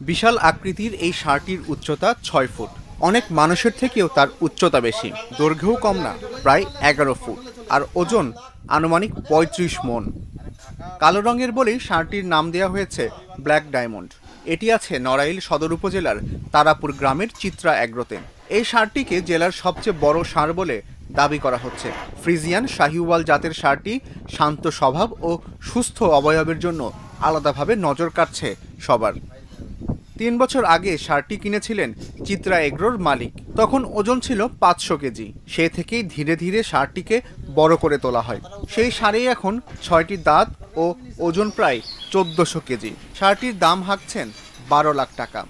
বিশাল আকৃতির এই ষাঁড়টির উচ্চতা ছয় ফুট। অনেক মানুষের থেকেও তার উচ্চতা বেশি। দৈর্ঘ্যও কম না, প্রায় এগারো ফুট। আর ওজন আনুমানিক পঁয়ত্রিশ মন। কালো রঙের বলেই ষাঁড়টির নাম দেওয়া হয়েছে ব্ল্যাক ডায়মন্ড। এটি আছে নড়াইল সদর উপজেলার তারাপুর গ্রামের চিত্রা অ্যাগ্রোতে এই ষাঁড়টিকে জেলার সবচেয়ে বড় ষাঁড় বলে দাবি করা হচ্ছে। ফ্রিজিয়ান শাহিওয়াল জাতের ষাঁড়টি শান্ত স্বভাব ও সুস্থ অবয়বের জন্য আলাদাভাবে নজর কাটছে সবার। তিন বছর আগে ষাঁড়টি কিনেছিলেন চিত্রা এগ্রোর মালিক। তখন ওজন ছিল পাঁচশো কেজি। সে থেকেই ধীরে ধীরে ষাঁড়টিকে বড় করে তোলা হয়। সেই ষাঁড়েই এখন ছয়টি দাঁত ও ওজন প্রায় চোদ্দশো কেজি। ষাঁড়টির দাম হাঁকছেন বারো লাখ টাকা।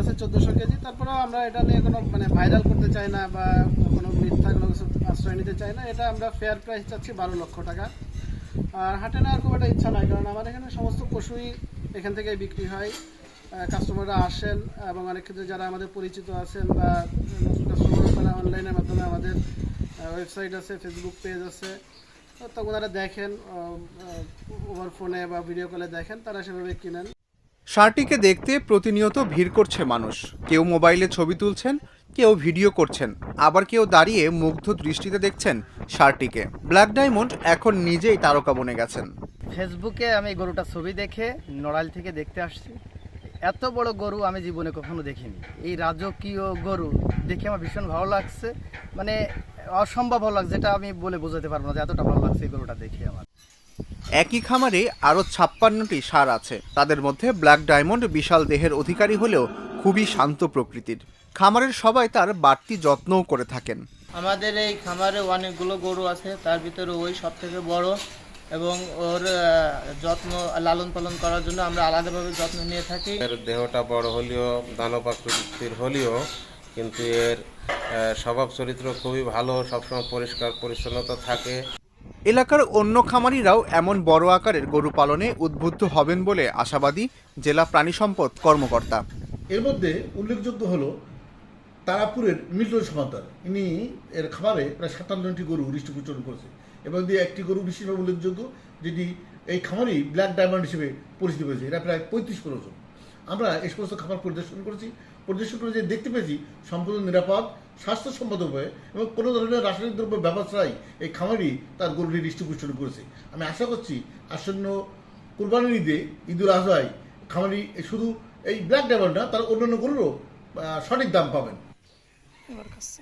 আছে চোদ্দোশো কেজি আমরা এটা নিয়ে কোনো মানে ভাইরাল করতে চাই না বা কোনো মিথ্যা আশ্রয় নিতে চাই না, এটা আমরা ফেয়ার চাচ্ছি বারো লক্ষ টাকা। আর হাটে নেওয়ার খুব একটা ইচ্ছা নাই, কারণ আমার এখানে সমস্ত পশুই এখান থেকে বিক্রি হয়। কাস্টমাররা আসেন এবং অনেক ক্ষেত্রে যারা আমাদের পরিচিত আছেন বা নতুন কাস্টমার তারা অনলাইনের মাধ্যমে আমাদের ওয়েবসাইট আছে ফেসবুক পেজ আছে। তখন তারা দেখেন ওভার ফোনে বা ভিডিও কলে দেখেন তারা সেভাবে কিনেন। ষাঁড়টিকে দেখতে প্রতিনিয়ত ভিড় করছে মানুষ। কেউ মোবাইলে ছবি তুলছেন কেউ ভিডিও করছেন। আবার কেউ দাঁড়িয়ে মুগ্ধ দৃষ্টিতে দেখছেন ষাঁড়টিকে ব্ল্যাক ডায়মন্ড এখন নিজেই তারকা বনে গেছেন। ফেসবুকে আমি গরুটা ছবি দেখে নড়াইল থেকে দেখতে আসছি। এত বড় গরু আমি জীবনে কখনো দেখিনি। এই রাজকীয় গরু দেখে আমার ভীষণ ভালো লাগছে। মানে অসম্ভব ভালো লাগছে যেটা আমি বলে বোঝাতে পারব না যে এতটা ভালো লাগছে এই গরুটা দেখে আমার। একই খামারে আরও ছাপ্পান্নটি সার আছে। তাদের মধ্যে ব্ল্যাক ডায়মন্ড বিশাল দেহের অধিকারী হলেও খুবই শান্ত প্রকৃতির। খামারের সবাই তার বাড়তি যত্নও করে থাকেন। আমাদের এই খামারে অনেকগুলো গরু আছে তার ভিতরে ওই সব থেকে বড় এবং ওর যত্ন লালন পালন করার জন্য আমরা আলাদাভাবে যত্ন নিয়ে থাকি। এর দেহটা বড় হলেও দানব আকৃতির হলেও কিন্তু এর আহ, স্বভাব চরিত্র খুবই ভালো সবসময় পরিষ্কার পরিচ্ছন্নতা থাকে। এলাকার অন্য খামারিরাও এমন বড় আকারের গরু পালনে উদ্বুদ্ধ হবেন বলে আশাবাদী জেলা প্রাণী সম্পদ কর্মকর্তা। এর মধ্যে উল্লেখযোগ্য হলো তারাপুরের মিল্টন সমাদার ইনি এর খামারে প্রায় সাতান্নটি গরু ডিস্ট্রিবিউশন করেছে। এবং দিয়ে একটি গরু বিশেষভাবে উল্লেখযোগ্য, যেটি এই খামারই ব্ল্যাক ডায়মন্ড হিসেবে পরিচিত হয়েছে। এটা প্রায় পঁয়ত্রিশ ওজন। আমরা এই সমস্ত খাবার পরিদর্শন করেছি। পরিদর্শন করে যে দেখতে পেয়েছি, সম্পূর্ণ নিরাপদ স্বাস্থ্যসম্মত উপায়ে এবং কোনো ধরনের রাসায়নিক দ্রব্য ব্যবহার ছাড়াই এই খামারই তার গরুটি ডিস্ট্রিবিউশন করেছে। আমি আশা করছি আসন্ন কুরবানির ঈদে, ঈদুল আজহায় খামারি শুধু এই ব্ল্যাক ডায়মন্ড না, তার অন্যান্য গরুরও সঠিক দাম পাবেন। এবার কাছে